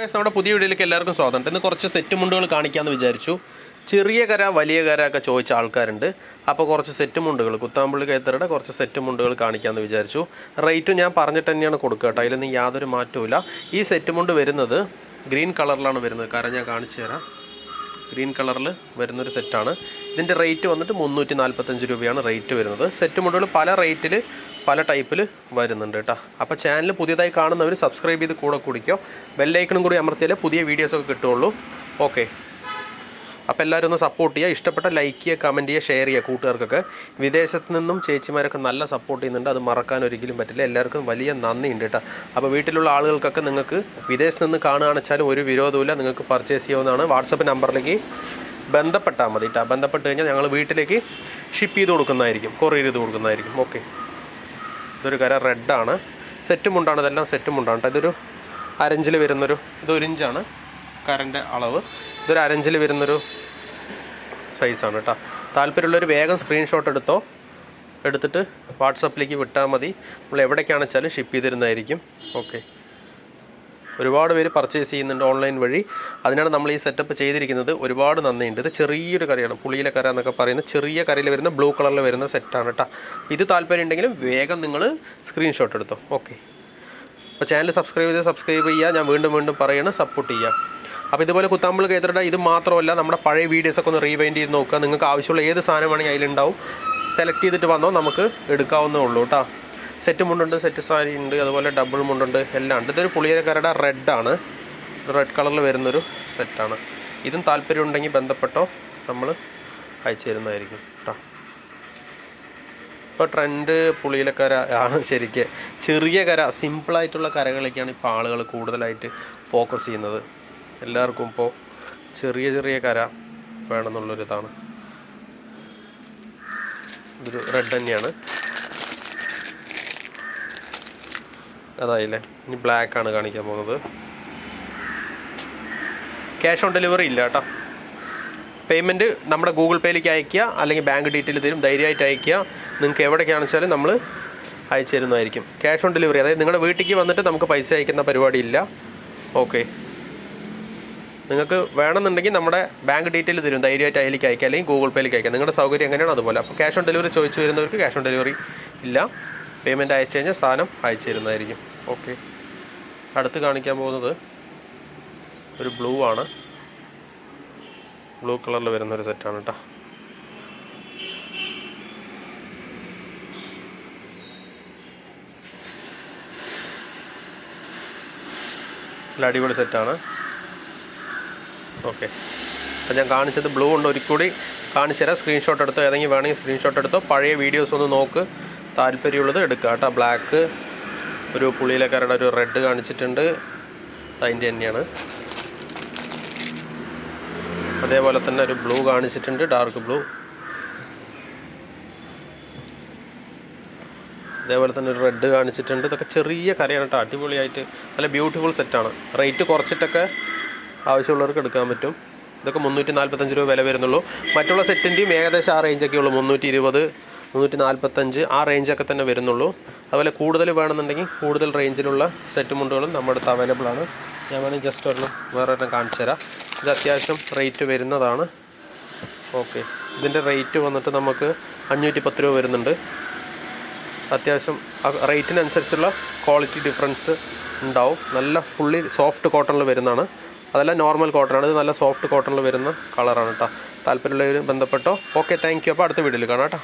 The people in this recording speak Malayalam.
നമ്മുടെ പുതിയ വീഡിയോയിലേക്ക് എല്ലാവർക്കും സ്വാഗതം. ഇന്ന് കുറച്ച് സെറ്റ് മുണ്ടുകൾ കാണിക്കാമെന്ന് വിചാരിച്ചു. ചെറിയ കര വലിയ കര ഒക്കെ ചോദിച്ച ആൾക്കാരുണ്ട്. അപ്പോൾ കുറച്ച് സെറ്റ് മുണ്ടുകൾ കുത്താമ്പുള്ളി കൈത്തറയുടെ കുറച്ച് സെറ്റ് മുണ്ടുകൾ കാണിക്കാമെന്ന് വിചാരിച്ചു. റേറ്റും ഞാൻ പറഞ്ഞിട്ട് തന്നെയാണ് കൊടുക്കുക കേട്ടോ. അതിലൊന്നും യാതൊരു മാറ്റവും ഈ സെറ്റ് മുണ്ട് വരുന്നത് ഗ്രീൻ കളറിലാണ് വരുന്നത്. കര ഞാൻ കാണിച്ചു തരാം. ഗ്രീൻ കളറിൽ വരുന്നൊരു സെറ്റാണ്. ഇതിന്റെ റേറ്റ് വന്നിട്ട് മുന്നൂറ്റി നാൽപ്പത്തഞ്ച് രൂപയാണ് റേറ്റ് വരുന്നത്. സെറ്റ് മുണ്ടുകൾ പല റേറ്റിൽ പല ടൈപ്പിൽ വരുന്നുണ്ട് കേട്ടോ. അപ്പോൾ ചാനൽ പുതിയതായി കാണുന്നവർ സബ്സ്ക്രൈബ് ചെയ്ത് കൂടെ കുടിക്കോ. ബെല്ലൈക്കണും കൂടി അമർത്തിയാലേ പുതിയ വീഡിയോസൊക്കെ കിട്ടുള്ളൂ ഓക്കെ അപ്പോൾ എല്ലാവരും ഒന്ന് സപ്പോർട്ട് ചെയ്യുക. ഇഷ്ടപ്പെട്ട ലൈക്ക് ചെയ്യുക കമന്റ് ചെയ്യുക ഷെയർ ചെയ്യുക കൂട്ടുകാർക്കൊക്കെ. വിദേശത്ത് നിന്നും ചേച്ചിമാരൊക്കെ നല്ല സപ്പോർട്ട് ചെയ്യുന്നുണ്ട്. അത് മറക്കാൻ ഒരിക്കലും പറ്റില്ല. എല്ലാവർക്കും വലിയ നന്ദി ഉണ്ട് കേട്ടോ. അപ്പോൾ വീട്ടിലുള്ള ആളുകൾക്കൊക്കെ നിങ്ങൾക്ക് വിദേശത്ത് നിന്ന് കാണുകയാണെന്ന് വെച്ചാലും ഒരു വിരോധമില്ല നിങ്ങൾക്ക് പർച്ചേസ് ചെയ്യാവുന്നതാണ്. വാട്സപ്പ് നമ്പറിലേക്ക് ബന്ധപ്പെട്ടാൽ മതി കേട്ടോ. ബന്ധപ്പെട്ട് കഴിഞ്ഞാൽ ഞങ്ങൾ വീട്ടിലേക്ക് ഷിപ്പ് ചെയ്ത് കൊടുക്കുന്നതായിരിക്കും. കൊറിയർ ചെയ്ത് കൊടുക്കുന്നതായിരിക്കും. ഓക്കെ ഇതൊരു കര റെഡാണ് സെറ്റും മുണ്ടാണ് ഇതെല്ലാം സെറ്റും മുണ്ടാണ് കേട്ടോ. ഇതൊരു അരഞ്ചിൽ വരുന്നൊരു ഇതൊരിഞ്ചാണ് കരന്റെ അളവ്. ഇതൊരു അരഞ്ചിൽ വരുന്നൊരു സൈസാണ് കേട്ടോ താല്പര്യമുള്ളൊരു വേഗം സ്ക്രീൻഷോട്ട് എടുത്തോ. എടുത്തിട്ട് വാട്സപ്പിലേക്ക് വിട്ടാൽ മതി. നമ്മൾ എവിടേക്കാണെന്ന് വെച്ചാൽ ഷിപ്പ് ചെയ്തിരുന്നതായിരിക്കും. ഓക്കെ ഒരുപാട് പേര് പർച്ചേസ് ചെയ്യുന്നുണ്ട് ഓൺലൈൻ വഴി. അതിനാണ് നമ്മൾ ഈ സെറ്റപ്പ് ചെയ്തിരിക്കുന്നത്. ഒരുപാട് നന്ദിയുണ്ട്. ഇത് ചെറിയൊരു കറിയാണ്. പുളിയിലെ കര എന്നൊക്കെ പറയുന്ന ചെറിയ കരയിൽ വരുന്ന ബ്ലൂ കളറിൽ വരുന്ന സെറ്റാണ് കേട്ടോ ഇത് താല്പര്യം ഉണ്ടെങ്കിലും വേഗം നിങ്ങൾ സ്ക്രീൻഷോട്ട് എടുത്തോ. ഓക്കെ അപ്പോൾ ചാനൽ സബ്സ്ക്രൈബ് ചെയ്ത് സബ്സ്ക്രൈബ് ചെയ്യുക ഞാൻ വീണ്ടും വീണ്ടും പറയണം സപ്പോർട്ട് ചെയ്യുക അപ്പോൾ ഇതുപോലെ കുത്താമ്പിൾ കേത്തിരുടെ ഇത് മാത്രമല്ല നമ്മുടെ പഴയ വീഡിയോസൊക്കെ ഒന്ന് റീവൈൻഡ് ചെയ്ത് നോക്കുക. നിങ്ങൾക്ക് ആവശ്യമുള്ള ഏത് സാധനമാണെങ്കിൽ അതിലുണ്ടാവും. സെലക്ട് ചെയ്തിട്ട് വന്നോ നമുക്ക് എടുക്കാവുന്നേ ഉള്ളൂ കേട്ടോ. സെറ്റ് മുണ്ടുണ്ട് സെറ്റ് സാരി ഉണ്ട് അതുപോലെ ഡബിൾ മുണ്ടുണ്ട് എല്ലാം ഉണ്ട്. ഇതൊരു പുളിയരക്കാരുടെ റെഡാണ് റെഡ് കളറിൽ വരുന്നൊരു സെറ്റാണ് ഇതും താല്പര്യം ഉണ്ടെങ്കിൽ ബന്ധപ്പെട്ടോ നമ്മൾ അയച്ചു തരുന്നതായിരിക്കും കേട്ടോ. ഇപ്പോൾ ട്രെൻഡ് പുളിയിലക്കര ആണ് ശരിക്ക്. ചെറിയ കര സിമ്പിളായിട്ടുള്ള കരകളൊക്കെയാണ് ഇപ്പോൾ ആളുകൾ കൂടുതലായിട്ട് ഫോക്കസ് ചെയ്യുന്നത്. എല്ലാവർക്കും ഇപ്പോൾ ചെറിയ ചെറിയ കര വേണമെന്നുള്ളൊരിതാണ്. ഇതൊരു റെഡ് തന്നെയാണ്. അതായില്ലേ? ഇനി ബ്ലാക്ക് ആണ് കാണിക്കാൻ പോകുന്നത്. ക്യാഷ് ഓൺ ഡെലിവറി ഇല്ല കേട്ടോ. പേയ്മെന്റ് നമ്മുടെ ഗൂഗിൾ പേയിലേക്ക് അയക്കുക അല്ലെങ്കിൽ ബാങ്ക് ഡീറ്റെയിൽ തരും. ധൈര്യമായിട്ട് അയക്കുക നിങ്ങൾക്ക് എവിടേക്കാണെന്ന് വെച്ചാൽ നമ്മൾ അയച്ചു തരുന്നതായിരിക്കും ക്യാഷ് ഓൺ ഡെലിവറി അതായത് നിങ്ങളുടെ വീട്ടിലേക്ക് വന്നിട്ട് നമുക്ക് പൈസ അയക്കുന്ന പരിപാടിയില്ല ഓക്കെ നിങ്ങൾക്ക് വേണമെന്നുണ്ടെങ്കിൽ നമ്മുടെ ബാങ്ക് ഡീറ്റെയിൽ തരും. ധൈര്യമായിട്ട് അതിലേക്ക് അയക്കുക അല്ലെങ്കിൽ ഗൂഗിൾ പേയിലേക്ക് അയക്കുക നിങ്ങളുടെ സൗകര്യം എങ്ങനെയാണോ അതുപോലെ. അപ്പോൾ ക്യാഷ് ഓൺ ഡെലിവറി ചോദിച്ചു വരുന്നവർക്ക് ക്യാഷ് ഓൺ ഡെലിവറി ഇല്ല. പേയ്മെന്റ് അയച്ചു കഴിഞ്ഞാൽ സാധനം അയച്ചു തരുന്നതായിരിക്കും. ഓക്കെ. അടുത്ത് കാണിക്കാൻ പോകുന്നത് ഒരു ബ്ലൂ ആണ്. ബ്ലൂ കളറിൽ വരുന്ന ഒരു സെറ്റാണ് കേട്ടോ. നല്ല അടിപൊളി സെറ്റാണ്. ഓക്കെ. അപ്പോൾ ഞാൻ കാണിച്ചത് ബ്ലൂ ഉണ്ട് ഒരിക്കൽ കാണിച്ചു തരാം. സ്ക്രീൻഷോട്ട് എടുത്തോ ഏതെങ്കിലും വേണമെങ്കിൽ സ്ക്രീൻഷോട്ട് എടുത്തോ. പഴയ വീഡിയോസ് ഒന്ന് നോക്ക്. താല്പര്യമുള്ളത് എടുക്കുക കേട്ടോ. ബ്ലാക്ക് ഒരു പുളിയിലക്കാരുടെ ഒരു റെഡ് കാണിച്ചിട്ടുണ്ട്. അതിന്റെ തന്നെയാണ്. അതേപോലെ തന്നെ ഒരു ബ്ലൂ കാണിച്ചിട്ടുണ്ട്. Dark blue. അതേപോലെ തന്നെ ഒരു റെഡ് കാണിച്ചിട്ടുണ്ട്. ഇതൊക്കെ ചെറിയ കരയാണ് കേട്ടോ. അടിപൊളിയായിട്ട് നല്ല ബ്യൂട്ടിഫുൾ സെറ്റാണ് റേറ്റ് കുറച്ചിട്ടൊക്കെ ആവശ്യമുള്ളവർക്ക് എടുക്കാൻ പറ്റും. ഇതൊക്കെ മുന്നൂറ്റി നാൽപ്പത്തഞ്ച് രൂപ വില വരുന്നുള്ളൂ. മറ്റുള്ള സെറ്റിന്റെയും ഏകദേശം ആ റേഞ്ചൊക്കെ ഉള്ളൂ. മുന്നൂറ്റി ഇരുപത് മുന്നൂറ്റി നാൽപ്പത്തഞ്ച് ആ റേഞ്ചൊക്കെ തന്നെ വരുന്നുള്ളൂ. അതുപോലെ കൂടുതൽ വേണമെന്നുണ്ടെങ്കിൽ കൂടുതൽ റേഞ്ചിലുള്ള സെറ്റ് മുണ്ടുകളും നമ്മുടെ അടുത്ത് അവൈലബിൾ ആണ്. ഞാൻ വേണമെങ്കിൽ ജസ്റ്റ് ഒരെണ്ണം വേറെ ഒരെണ്ണം കാണിച്ചു തരാം. ഇത് അത്യാവശ്യം റേറ്റ് വരുന്നതാണ്. ഓക്കെ ഇതിന്റെ റേറ്റ് വന്നിട്ട് നമുക്ക് അഞ്ഞൂറ്റി പത്ത് രൂപ വരുന്നുണ്ട്. അത്യാവശ്യം റേറ്റിനനുസരിച്ചുള്ള ക്വാളിറ്റി ഡിഫറൻസ് ഉണ്ടാവും. നല്ല ഫുള്ളി സോഫ്റ്റ് കോട്ടണിൽ വരുന്നതാണ്. അതെല്ലാം നോർമൽ കോട്ടൺ ആണ്. ഇത് നല്ല സോഫ്റ്റ് കോട്ടണിൽ വരുന്ന കളറാണ് കേട്ടോ താല്പര്യമുള്ളവർ ബന്ധപ്പെട്ടോ? ഓക്കെ താങ്ക് യു അപ്പോൾ അടുത്ത വീഡിയോയിൽ കാണാം കേട്ടോ